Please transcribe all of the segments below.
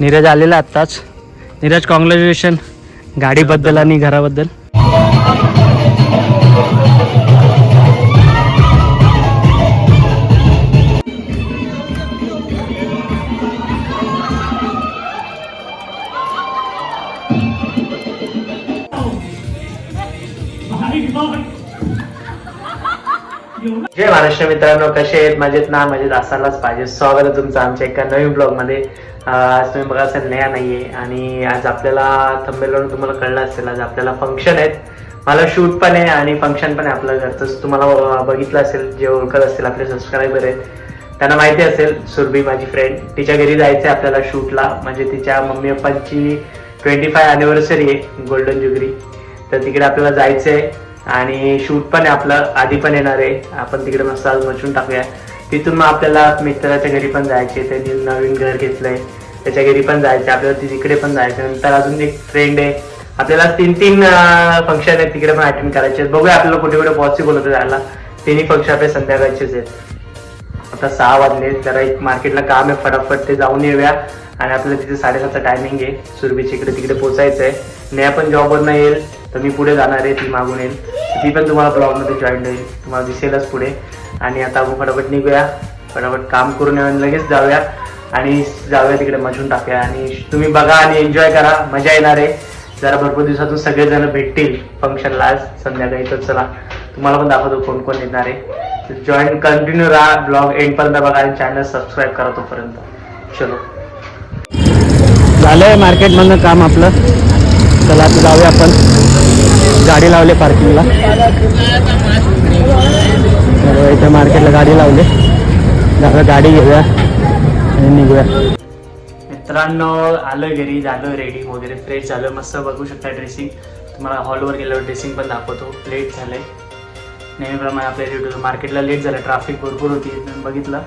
नीरज आलेला आत्ताच. नीरज कॉंग्रॅच्युलेशन गाडीबद्दल आणि घराबद्दल. जय महाराष्ट्र मित्रांनो कसे आहेत? मजेत ना? मजेत असायलाच पाहिजे. स्वागत आहे तुमचं आमच्या एका नवीन ब्लॉगमध्ये. आज तुम्ही बघा असेल नया आहे आणि आज आपल्याला थंबेलवरून तुम्हाला कळलं असेल आज आपल्याला फंक्शन आहेत. मला शूट पण आहे आणि फंक्शन पण आहे आपलं घरचं. तुम्हाला बघितलं असेल जे ओळखत असतील आपले सबस्क्रायबर आहेत त्यांना माहिती असेल सुरभी माझी फ्रेंड तिच्या घरी जायचं आहे आपल्याला शूटला म्हणजे तिच्या मम्मी पप्पांची ट्वेंटी फाय अॅनिव्हर्सरी आहे गोल्डन जुगरी तर तिकडे आपल्याला जायचं आहे आणि शूट पण आहे आपलं. आधी पण येणार आहे. आपण तिकडे मस्त आज मचून टाकूया. तिथून मग आपल्याला मित्राच्या घरी पण जायचे त्यांनी नवीन घर घेतलंय. त्याच्या घरी पण जायचं आपल्याला तिकडे पण जायचं. नंतर अजून एक फ्रेंड आहे. आपल्याला तीन तीन फंक्शन आहेत तिकडे पण अटेंड करायचे आहेत. बघूया आपल्याला कुठे कुठे पॉसिबल होतं जायला. तिन्ही फंक्शन आपले संध्याकाळचेच आहेत. आता सहा वाजले जरा एक मार्केटला काम आहे फटाफट ते जाऊन येऊया. आणि आपल्याला तिथे साडेसातचा टायमिंग आहे. सुरभीच्या इकडे तिकडे पोचायचं आहे नेहा पण जॉबवरनं येईल. तर मी पुढे जाणार आहे ती मागून येईल. ती पण तुम्हाला ब्लॉगमध्ये जॉईन होईल. तुम्हाला दिसेलच पुढे. आणि आता आपण फटाफट निघूया. फटाफट काम करून लगेच जाऊया. आणि जाऊया तिकडे मजून टाकूया आणि तुम्ही बघा आणि एन्जॉय करा. मजा येणार आहे. जरा भरपूर दिवसातून सगळेजण भेटतील फंक्शनला आज. संध्याकाळी तर चला. तुम्हाला पण दाखवतो कोण कोण येणार आहे. जॉईन कंटिन्यू राहा ब्लॉग एंडपर्यंत बघा आणि चॅनल सबस्क्राईब करा तोपर्यंत. चलो. झालंय मार्केटमधनं काम आपलं. चला आता जाऊया आपण. गाडी लावले पार्किंगला इथं मार्केटला गाडी लावली. जरा गाडी घेऊया. निघूया. मित्रांनो आलं घरी झालं रेडी वगैरे फ्रेश झालं मस्त बघू शकता ड्रेसिंग तुम्हाला हॉलवर गेल्यावर ड्रेसिंग पण दाखवतो. लेट झालंय. नेहमीप्रमाणे आपल्या रेडिओ मार्केटला लेट झालं. ट्रॅफिक भरपूर होती मी बघितलं.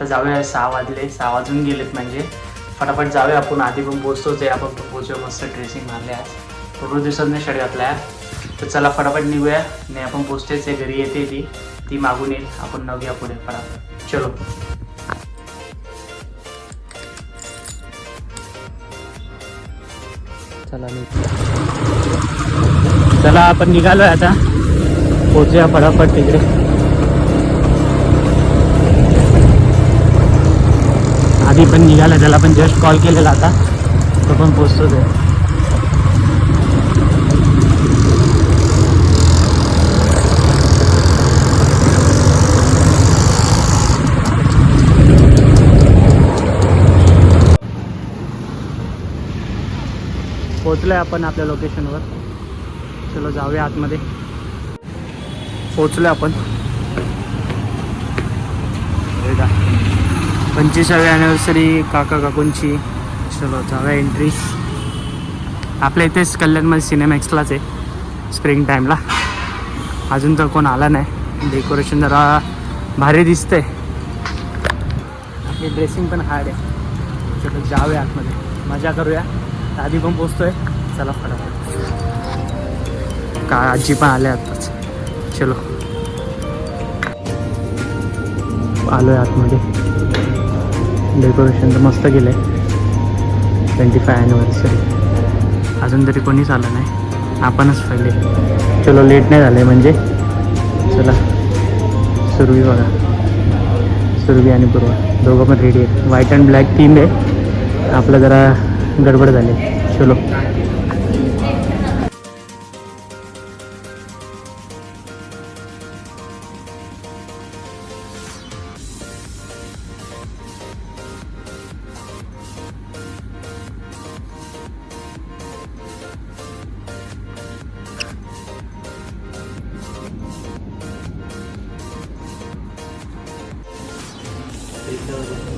तर जाऊया सहा वाजले. सहा वाजून गेलेत म्हणजे. फटाफट जाऊया आपण. आधी पण पोचतोच आहे. आपण पोहोचूया. पोचूया मस्त ड्रेसिंग मारले आज. भरपूर दिवसांनी शर्ट घातला तर चला फटाफट निघूया. नाही आपण पोचतेच आहे. घरी येते ती. ती मागून येईल. आपण नव्या पुढे. फटाफट चलो. चला चला आपण निघालोय आता. पोचूया फटाफट तिकडे. आधी पण निघाला त्याला पण जस्ट कॉल केलेला आता. तो पण पोचतोच आहे आपण आपल्या लोकेशनवर चलो जाऊया आतमध्ये. पोचलोय आपण. पंचवीसावी ॲनिव्हर्सरी काका काकूंची. चलो जाऊया एंट्री आपल्या इथेच कल्याणमध्ये सिनेमॅक्सलाच आहे. स्प्रिंग टाईमला अजून तर कोण आला नाही. डेकोरेशन जरा भारी दिसतंय. आपली ड्रेसिंग पण हार्ड आहे. चलो जाऊया आतमध्ये. मजा करूया. आधी पण पोचतोय. चला फटाफट. का आजी पण आल्या आताच चलो. आलोय आतमध्ये. डेकोरेशन तर मस्त केलं आहे ट्वेंटी फाय ॲनिव्हर्सरी अजून तरी कोणीच आलं नाही. आपणच पहिले. चलो लेट नाही झालं आहे म्हणजे. चला. सुरवी बघा. सुरवी आणि पूर्वा. दोघं पण रेडी आहेत. व्हाईट अँड ब्लॅक थीम आहे. आपलं जरा गडबड झाली. चलो.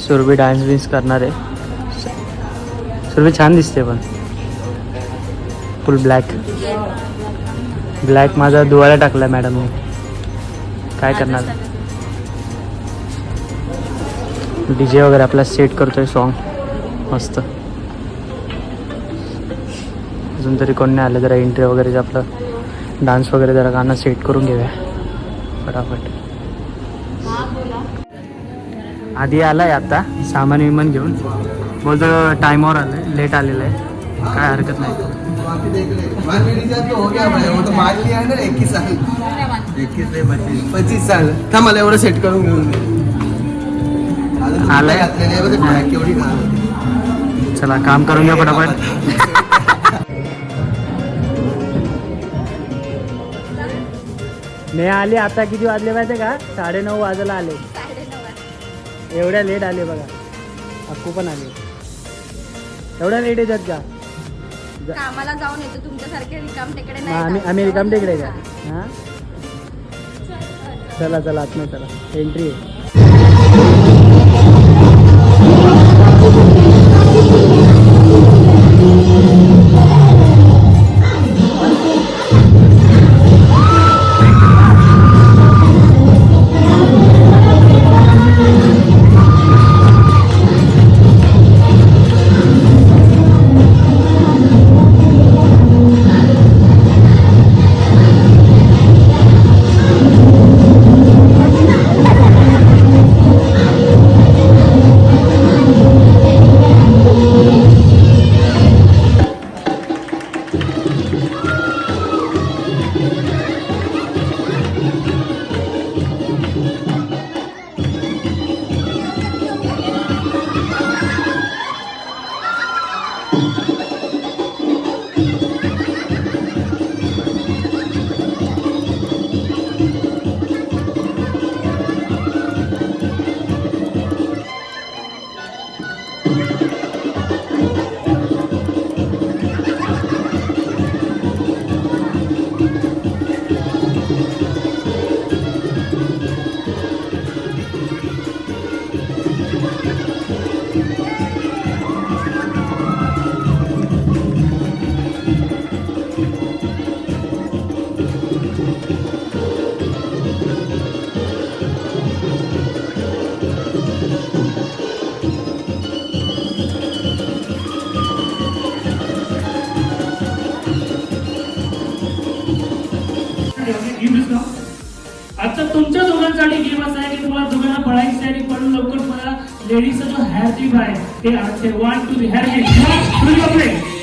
सुरभी डान्स बिन्स करणार आहे. सर्व छान दिसते पण. फुल ब्लॅक ब्लॅक माझा धुवायला टाकला मॅडमने काय करणार? डी जे वगैरे आपला सेट करतोय सॉन्ग मस्त. अजून तरी कोण नाही आलं जरा एंट्री वगैरे आपलं डान्स वगैरे जरा गाणं सेट करून घेऊया. फटाफट. आधी आलाय आता सामान विमान घेऊन. बोलतो टायमावर आलं लेट आलेलं आहे. काय हरकत नाही. बाकी देख ले वन मिनट तो हो गया भाई वो तो मान लिया है. ना इक्कीस साल इक्कीस नाही पच्चीस साल थांब मला एवढं सेट करून घेऊन आलंय? चला काम करून घ्या पटापट मी आले आता किती वाजले माहिती का? साडेनऊ वाजायला आले. एवढ्या लेट आले बघा. अक्कू पण आले. एवढ्या लेट येतात का? कामाला जाऊन येतो तुमच्यासारखे रिकाम तिकडे हा, नाही आम्ही रिकाम टेकडे का? हा. चला चला आतमध्ये चला. एंट्री आहे. There is such a happy vibe. They are saying, one to the healthy. One to your place.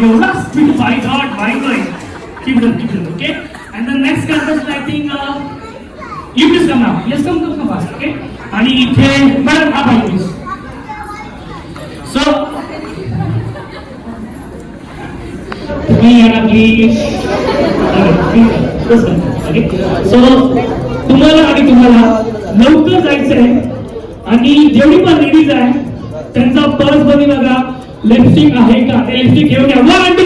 You must be my God, my God. Keep it up, keep it up, okay? And the next contestant, I think. Uh, you please come now yes come come come fast okay? आणि इथे madam हा भाई please so तुम्ही येणार please so तुम्हाला आणि तुम्हाला लवकर जायचं आहे आणि जेवढी पण लेडीज आहे त्यांचा पर्स बघी बघा लिपस्टिक आहे का? ते लिपस्टिक घेऊन या. One two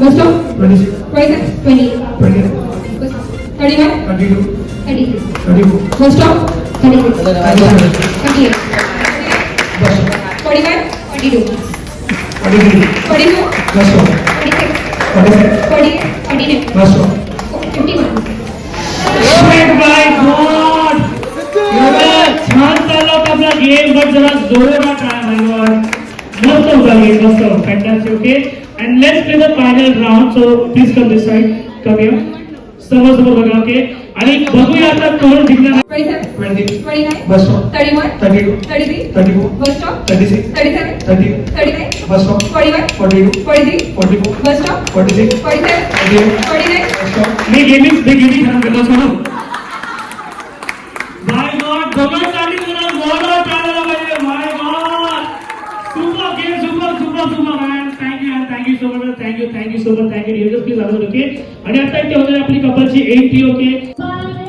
Twenty. Bus stop. Twenty Twenty. Twenty. Twenty Bus stop. Thirty-one. Twenty two Thirty. Twenty four Bus stop. Thirty-six. Twenty Thirty-eight. Forty-one. Forty-two. Twenty three Forty-four. Bus Forty-six. Twenty seven Forty-eight. Forty-nine. Bus Fifty-one. By God एवढं छान चालला होता आपला game but जरा जोरात try my var मस्त होता game मस्त fantastic okay and let's play the final round so please come this side come here समोर समोर बघा ओके आणि बघूया आता कोण जिंकणार. Twenty. Bus stop Thirty-one. Thirty two Thirty-three. Thirty four Bus stop. Thirty six Thirty-seven. Thirty Thirty-nine. Bus stop Forty-one. Forty two Forty-three. Forty four Bus stop. Forty six Forty-seven. Forty eight Forty-nine. Bus stop मी gaming मी gaming खराब करतो सोडून thank you so much thank you thank you so much thank you Dio please आलो okay आणि आता इथे होणार आपली कपलची एंट्री ओके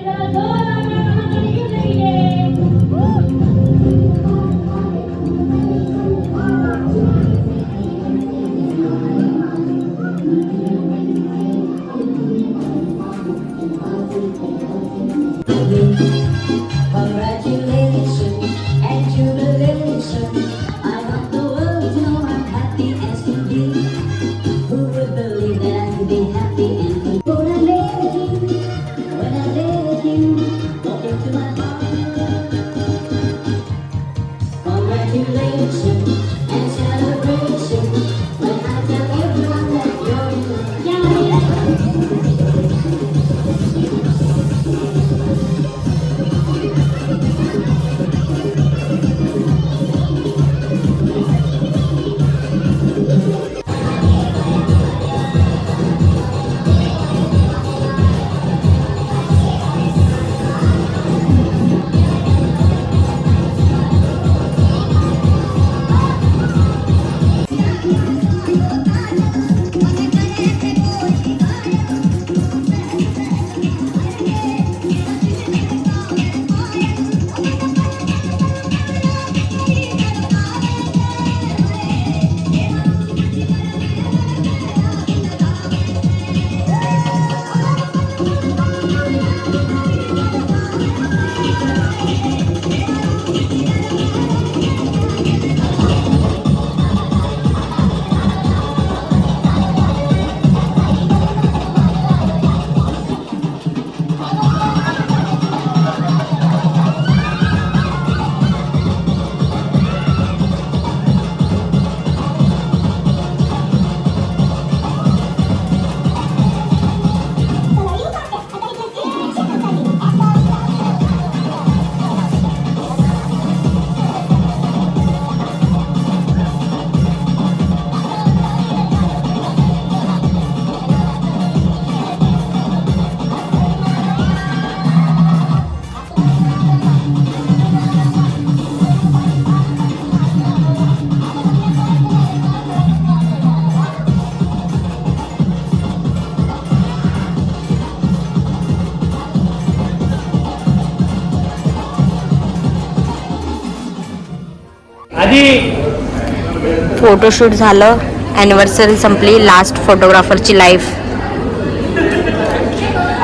फोटोशूट झालं. अॅनिव्हर्सरी संपली. लास्ट फोटोग्राफरची लाईफ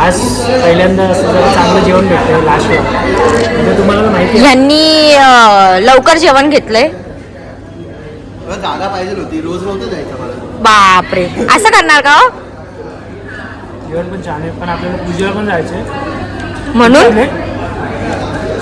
आज पहिल्यांदा चांगलं जेवण भेटतं लास्ट तुम्हाला माहिती आहे. ह्यांनी लवकर जेवण घेतलंय. मला जागा पाहिजे होती. रोज नव्हतं जायचं मला. बापरे. असं करणार का हो? जेवण पण छान आहे. पण आपल्याला पूजेला पण जायचं आहे म्हणून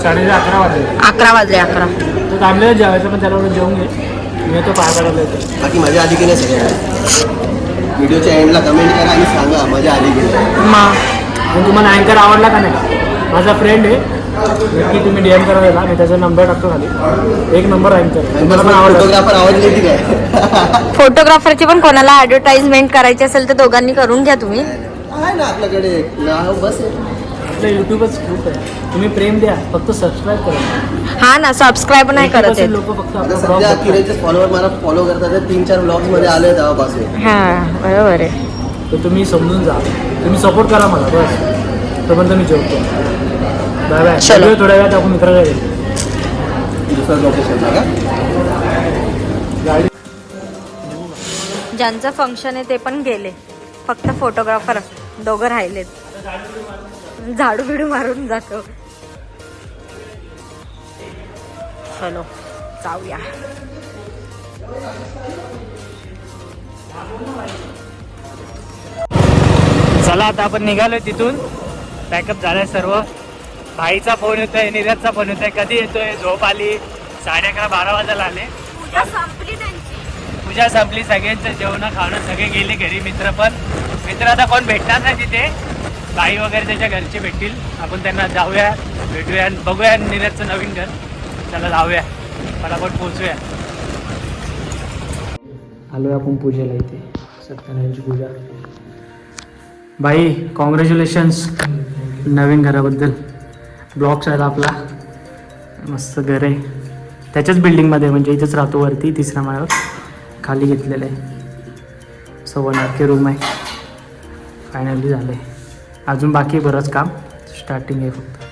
साडे अकरा वाजले. अकरा वाजले अकरा. तर थांबलेलं जेवायचं पण त्याला जेवून घे. मी तो पाय पडायला येतो बाकी मजा आली की नाही सगळ्यांना? व्हिडिओच्या एंडला कमेंट करा आणि सांगा मजा आली की नाही? तुम्हाला अँकर आवडला का नाही? माझा फ्रेंड आहे नक्की तुम्ही डी एम करा त्याला मी त्याचा नंबर टाकतो खाली. एक नंबर अँकर तुम्हाला पण आवडला. फोटोग्राफर आवडले की काय फोटोग्राफरची पण कोणाला ऍडव्हर्टाइजमेंट करायची असेल तर दोघांनी करून घ्या तुम्ही. आहे ना आपल्याकडे बस आहे. आपलं युट्यूबच खूप आहे. तुम्ही प्रेम द्या फक्त सबस्क्राईब करा. हा ना सबस्क्राईब नाही करत आहेत. लोक फक्त आता आपला सध्या blog बघतात. किरणचे फॉलोअर मला फॉलो करतात ते तीन चार ब्लॉग्समध्ये आले तेव्हापासून. हा बरोबर आहे. तर तुम्ही समजून जा. तुम्ही सपोर्ट करा मला बस. तोपर्यंत मी जेवतो. बाय बाय चलो. भेटूया थोड्या वेळात आपण मित्राला येईल दुसऱ्या लोकेशनला का? गाडी ज्यांचं फंक्शन आहे ते पण गेले. फक्त फोटोग्राफर दोघं राहिलेत. झाडू बिडू मारून जातो. चलो जाऊया. चला आता आपण निघालोय तिथून. पॅकअप झालाय सर्व. भाईचा फोन येतोय निरजचा फोन येतोय. कधी येतोय? झोप आली. साडे अकरा बारा वाजायला आले. पूजा संपली. सगळ्यांचं जेवण खाणं सगळे गेले घरी मित्र पण. मित्र आता कोण भेटणार नाही तिथे. बाई वगैरे त्याच्या घरचे भेटतील. आपण त्यांना जाऊया भेटूया आणि बघूया निरजचं नवीन घर. चला जाऊया. फटाफट पोहोचूया. आलो आपण पूजेला इथे. सत्यनारायणची पूजा. बाई कॉंग्रॅच्युलेशन्स नवीन घराबद्दल. ब्लॉक्स आहेत आपला. मस्त घर आहे. त्याच्याच बिल्डिंगमध्ये म्हणजे इथेच राहतो वरती तिसऱ्या माळ्यावर. खाली घेतलेलं आहे. सव्वा रूम आहे. फायनली झालं आहे अजून बाकी बरंच काम. स्टार्टिंग आहे फक्त.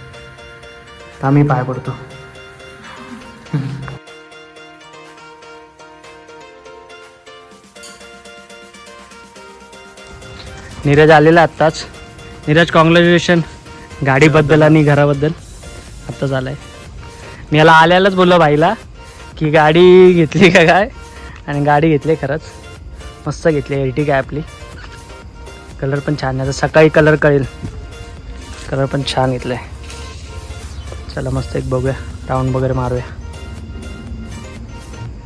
तर आम्ही पाय पडतो. नीरज आलेला आत्ताच. नीरज कॉंग्रॅच्युलेशन गाडीबद्दल आणि घराबद्दल. आत्ताच आहे मी याला आल्यालाच बोललो भाईला की गाडी घेतली का काय? आणि गाडी घेतली खरंच. मस्त घेतली एरटी काय आपली. कलर पण छान आहे. आता सकाळी कलर कळेल. कलर पण छान घेतलं आहे चला मस्त एक बघूया. राऊंड वगैरे मारूया.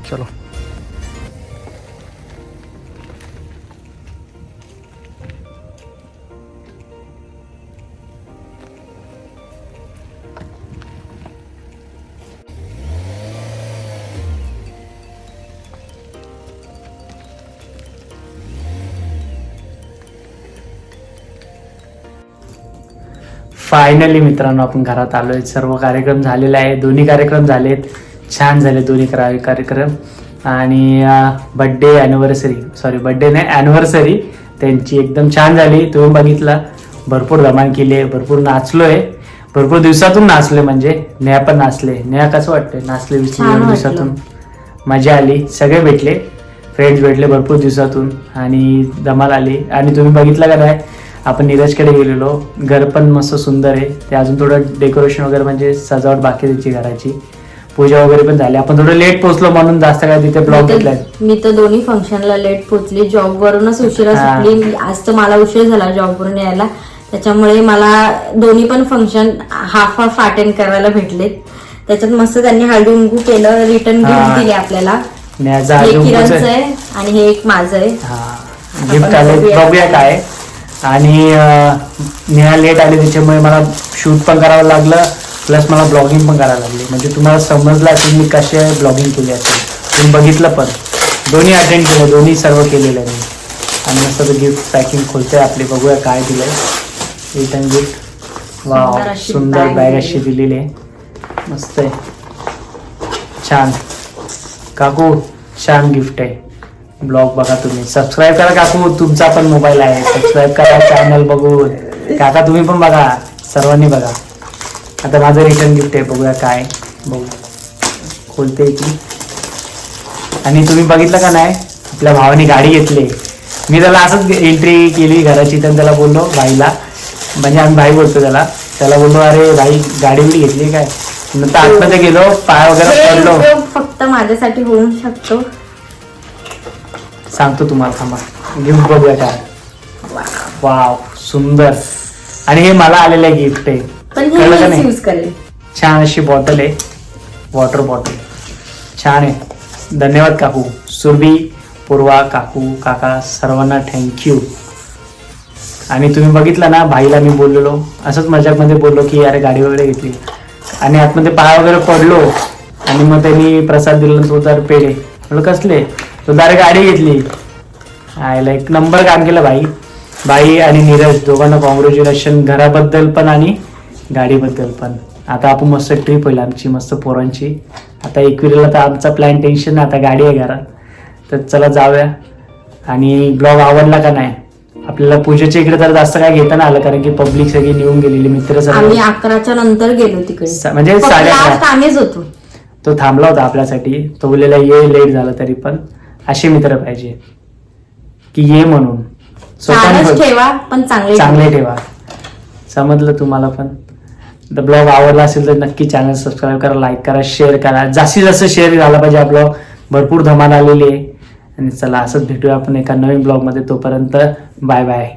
चलो. फायनली मित्रांनो आपण घरात आलोय. सर्व कार्यक्रम झालेले आहे दोन्ही कार्यक्रम झालेत. छान झाले दोन्ही करा- कार्यक्रम. आणि बड्डे अॅनिव्हर्सरी सॉरी बड्डे नाही अॅनिव्हर्सरी त्यांची एकदम छान झाली. तुम्ही बघितला. भरपूर धमाल केली आहे भरपूर नाचलोय. भरपूर दिवसातून नाचले म्हणजे. नेहा पण नाचले. नेहा कसं वाटतंय? नाचले विचले. दिवसातून. मजा आली. सगळे भेटले. फ्रेंड्स भेटले भरपूर दिवसातून. आणि धमाल आली. आणि तुम्ही बघितलं का नाही? आपण नीरजकडे गेलेलो. घर पण मस्त सुंदर आहे. ते अजून थोडं डेकोरेशन वगैरे म्हणजे सजावट बाकी त्याची घराची. पूजा वगैरे पण झाली. आपण थोडं लेट पोहोचलो म्हणून जास्त काय तिथे ब्लॉग मी घेतलाय मी तर दोन्ही फंक्शनला लेट पोचली जॉब वरूनच उशिरा हा. सुटली. आज तर मला उशीर झाला जॉब वरून यायला. त्याच्यामुळे मला दोन्ही पण फंक्शन हाफ हाफ अटेंड करायला भेटलेत. त्याच्यात मस्त त्यांनी हळदी कुंकू केलं रिटर्न हा. गिफ्ट दिले आपल्याला. नेहाचा हे अजून किरणचं आहे. आणि हे एक माझं आहे. हा. गिफ्ट आले. बघूया. बघूया काय आणि नेहा लेट आली त्याच्यामुळे मला शूट पण करावं लागलं प्लस मला ब्लॉगिंग पण करायला लागली. म्हणजे तुम्हाला समजलं असेल मी कसे ब्लॉगिंग केली असेल तुम्ही बघितलं पण. दोन्ही अटेंड केलं दोन्ही सर्व केलेलं आहे मी. आणि मस्त गिफ्ट पॅकिंग खोलतोय आपली. बघूया काय दिलंय. रिटर्न गिफ्ट वा सुंदर बॅग दिली. अशी दिलेली आहे. मस्त आहे. छान. काकू छान गिफ्ट आहे. ब्लॉग बघा तुम्ही. सबस्क्राईब करा काकू तुमचा पण मोबाईल आहे. सबस्क्राईब करा चॅनल बघून. काका तुम्ही पण बघा. सर्वांनी बघा. आता माझं रिटर्न गिफ्ट आहे. बघूया काय. बघू. खोलते की. आणि तुम्ही बघितलं का नाही? आपल्या भावाने गाडी घेतली. मी त्याला असंच एंट्री केली घराची तर त्याला बोललो भाईला म्हणजे आम्ही भाई बोलतो त्याला. त्याला बोललो अरे भाई गाडी बिडी घेतली काय? नंतर आतमध्ये गेलो पाय वगैरे पडलो. फक्त माझ्यासाठी होऊ शकतो. सांगतो तुम्हाला थांबा. गिफ्ट बघूया काय. वाव सुंदर. आणि हे मला आलेलं आहे गिफ्ट आहे. कळलं का नाही? छान अशी बॉटल आहे. वॉटर बॉटल छान आहे. धन्यवाद काकू. सुरभी पूर्वा काकू काका सर्वांना थँक्यू आणि तुम्ही बघितलं ना भाईला मी बोललेलो. असंच मजाकमध्ये बोललो की अरे गाडी वगैरे घेतली. आणि आतमध्ये पाय वगैरे पडलो. आणि मग त्यांनी प्रसाद दिला तो तर पेढे. म्हणलं कसले? तो दारे गाडी घेतली. आयला एक नंबर काम केलं भाई भाई आणि नीरज दोघांना कॉंग्रॅच्युलेशन घराबद्दल पण आणि गाडीबद्दल पण. आता आपण मस्त ट्रिप होईल आमची मस्त पोरांची. आता एकविरीला तर आमचा प्लॅन टेन्शन आता गाडी आहे घरात. तर चला जाऊया. आणि ब्लॉग आवडला का नाही? आपल्याला पूजेच्या इकडे तर जास्त काय घेता नाही आलं कारण की पब्लिक सगळी निघून गेलेली मित्र आम्ही अकराच्या नंतर गेलो तिकडे. म्हणजे साडे. आम्हीच होतो. तो थांबला होता आपल्यासाठी. तो बोललेला ये लेट झाला तरी पण. असे मित्र पाहिजे. की ये म्हणून. स्वतः ठेवा पण चांगले चांगले ठेवा. समजलं तुम्हाला पण? द ब्लॉग आवडला असेल तर नक्की चॅनल सबस्क्राईब करा लाईक करा शेअर करा. जास्तीत जास्त शेअर झाला पाहिजे आपलं भरपूर धमाल आलेली आहे. आणि चला असंच भेटूया आपण एका नवीन ब्लॉगमध्ये तोपर्यंत बाय बाय